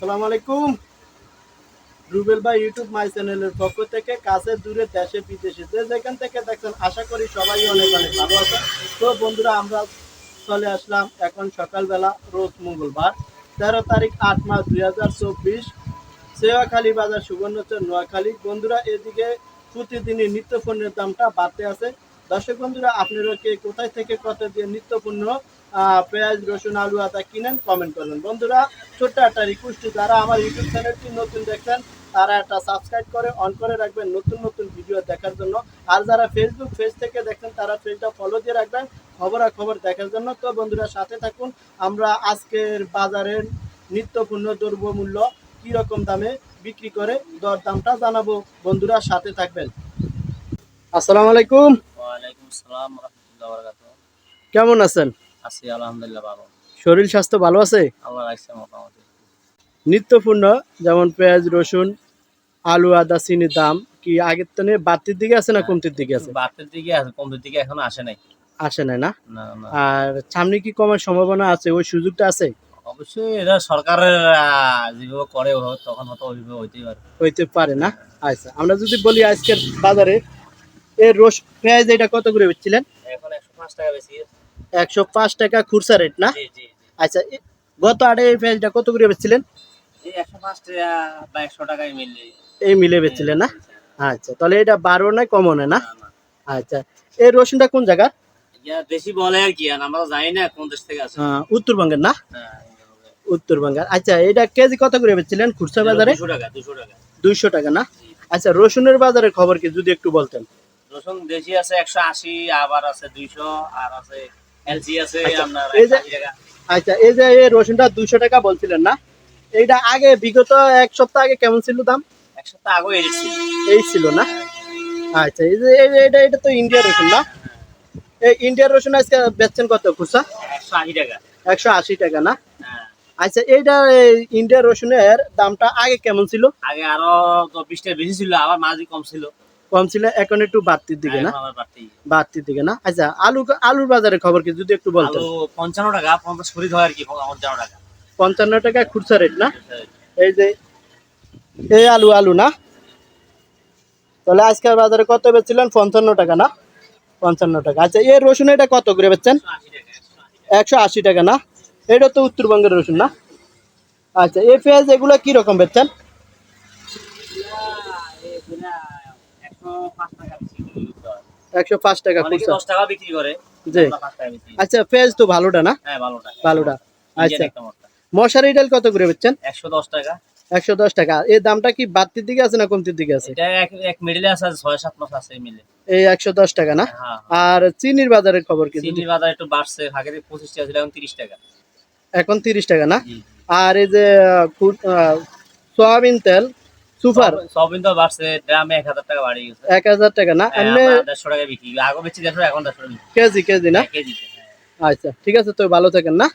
আসসালামু আলাইকুম। রুবেল ভাই ইউটিউব মাই চ্যানেলের পক্ষ থেকে কাছে দূরে দেশে, বিদেশে যে যেখান থেকে দেখছেন, আশা করি সবাই অনেক অনেক ভালো আছেন। তো বন্ধুরা, আমরা চলে আসলাম এখন সকালবেলা, রোজ মঙ্গলবার, তেরো তারিখ আট মাস দুই হাজার চব্বিশ সেওয়াখালী বাজার সুবর্ণচর, নোয়াখালী। বন্ধুরা, এদিকে প্রতিদিনই নিত্য পণ্যের দামটা বাড়তে আছে। দর্শক বন্ধুরা, আপনারা কে কোথায় থেকে কত দিয়ে নিত্য পণ্য পেঁয়াজ, রসুন, আলু, আদা কিনেন কমেন্ট করবেন বন্ধুরা ছোট্ট একটা রিকোয়েস্ট যারা আমার ইউটিউব চ্যানেলটি নতুন দেখছেন তারা একটা সাবস্ক্রাইব করে অন করে রাখবেন নতুন নতুন ভিডিও দেখার জন্য। আর যারা ফেসবুক পেজ থেকে দেখছেন তারা পেজটা ফলো দিয়ে রাখবেন খবরাখবর দেখার জন্য। তো বন্ধুরা সাথে থাকুন আমরা আজকের বাজারের নিত্যপূর্ণ দ্রব্য মূল্য কি রকম দামে বিক্রি করে দর দামটা জানাব। বন্ধুরা সাথে থাকবেন। আসসালামু আলাইকুম। ওয়ালাইকুম আসসালাম রহমতুল্লাহ বরকাত কেমন আছেন? আছি আলহামদুলিল্লাহ ভালো। শরীর স্বাস্থ্য ভালো আছে? আল্লাহ রাখছে মোটামুটি। নিত্যপূর্ণ যেমন পেঁয়াজ রসুন আলু আদা চিনির দাম। কি আগের তো নিয়ে বাড়তির দিকে আছে না কমতির দিকে আছে? বাতের দিকে আছে কমতির দিকে এখনও আসে নাই। আসে নাই না? আর সামনে কি কমার সম্ভাবনা আছে? ওই সুযোগটা আছে? অবশ্যই এটা সরকারের যেভাবে করে তখন হয়তো ওইভাবে হইতেই পারে। হইতে পারে না? আচ্ছা আমরা যদি বলি আজকের বাজারে এর রস পেঁয়াজ এটা কত করে বেচছিলেন? এখন একশো পাঁচ টাকা বেশি। একশো পাঁচ টাকা খুরসা রেট না? জি জি জি। আচ্ছা গত আড়ে এই পেঁয়াজটা কত করে বেচছিলেন? এই মিলে বেচছিলেন না? আচ্ছা। তাহলে এটা বারো না কমও না। আচ্ছা এই রসুনটা কোন জায়গা? ইয়া দেশি বলে আর কি আমরা জানি না কোন দেশ থেকে আসে। উত্তরবঙ্গের না? হ্যাঁ, উত্তরবঙ্গের। আচ্ছা এটা কেজি কত করে বেচছিলেন? খুচরা বাজারে? দুইশো টাকা না? আচ্ছা রসুনের বাজারের খবর কি যদি একটু বলতেন? রসুন দেশি আছে একশো আশি আবার আছে দুইশো আর আছে এলজি আছে আচ্ছা, আপনার এই যে- 180 টাকা। আচ্ছা এই যে এই রসুনটা দুইশো টাকা বলছিলেন না? এইটা আগে বিগত এক সপ্তাহ আগে কেমন ছিল দাম? এক সপ্তাহ আগে এই ছিল। না? আচ্ছা এই যে এটা এটা তো ইন্ডিয়ার রসুন না? এই ইন্ডিয়ার রসুন আজকে বেচছেন কত খুচরা? একশো আশি টাকা। একশো আশি টাকা না? হ্যাঁ। আচ্ছা এইটা এই ইন্ডিয়ার রসুনের দামটা আগে কেমন ছিল? আগে আরও তো বিশ টাকা বেশি ছিল আবার মাঝে কম ছিল। কম ছিল এখন একটু বাড়তির দিকে না? বাড়তির দিকে না? আচ্ছা আলু আলুর বাজারের খবর কি? যদি একটু বলতেন। আলু পঞ্চান্ন টাকা পঞ্চাশ কুড়ি হয় আর কি পঞ্চান্ন টাকা। পঞ্চান্ন টাকা খুচরা রেট না? এই যে এই আলু আলু না? তাহলে আজকের বাজারে কত বেচছিলেন? পঞ্চান্ন টাকা না? পঞ্চান্ন টাকা। আচ্ছা এই রসুন এটা কত করে বেচছেন? একশো আশি টাকা না? এটা তো উত্তরবঙ্গের রসুন না? আচ্ছা এই পেঁয়াজ এগুলো কি রকম বেচছেন? একশো পাঁচ টাকা হয়। খুচরা দশ টাকা বিক্রি করে জি। আচ্ছা পেঁয়াজ তো ভালোটা না? হ্যাঁ ভালোটা। ভালোটা। আচ্ছা। মশারি ডাল কত করে বেচছেন? একশো দশ টাকা। একশো দশ টাকা। এই দামটা কি বাড়তির দিকে আছে না কমতির দিকে আছে? এক এক মিডিলে আছে ছয় সাত মাস আছে এই মিলে এই একশো দশ টাকা না? হ্যাঁ আর চিনির বাজারের খবর কি? চিনির বাজার একটু বাড়ছে আগে পঁচিশ টাকা ছিল এখন তিরিশ টাকা। এখন তিরিশ টাকা না? আর এই যে সয়াবিন তেল সুপার। সবিন তো বাড়ছে ড্রামে এক হাজার টাকা বাড়িয়ে গেছে। এক হাজার টাকা না? হ্যাঁ, এমনি আমরা দেড়শো টাকা বিক্রি আগে বেশি দেড়শো এখন দেড়শো টাকা বিক্রি। কেজি কেজি না? কেজি হ্যাঁ। আচ্ছা ঠিক আছে তো ভালো থাকেন না?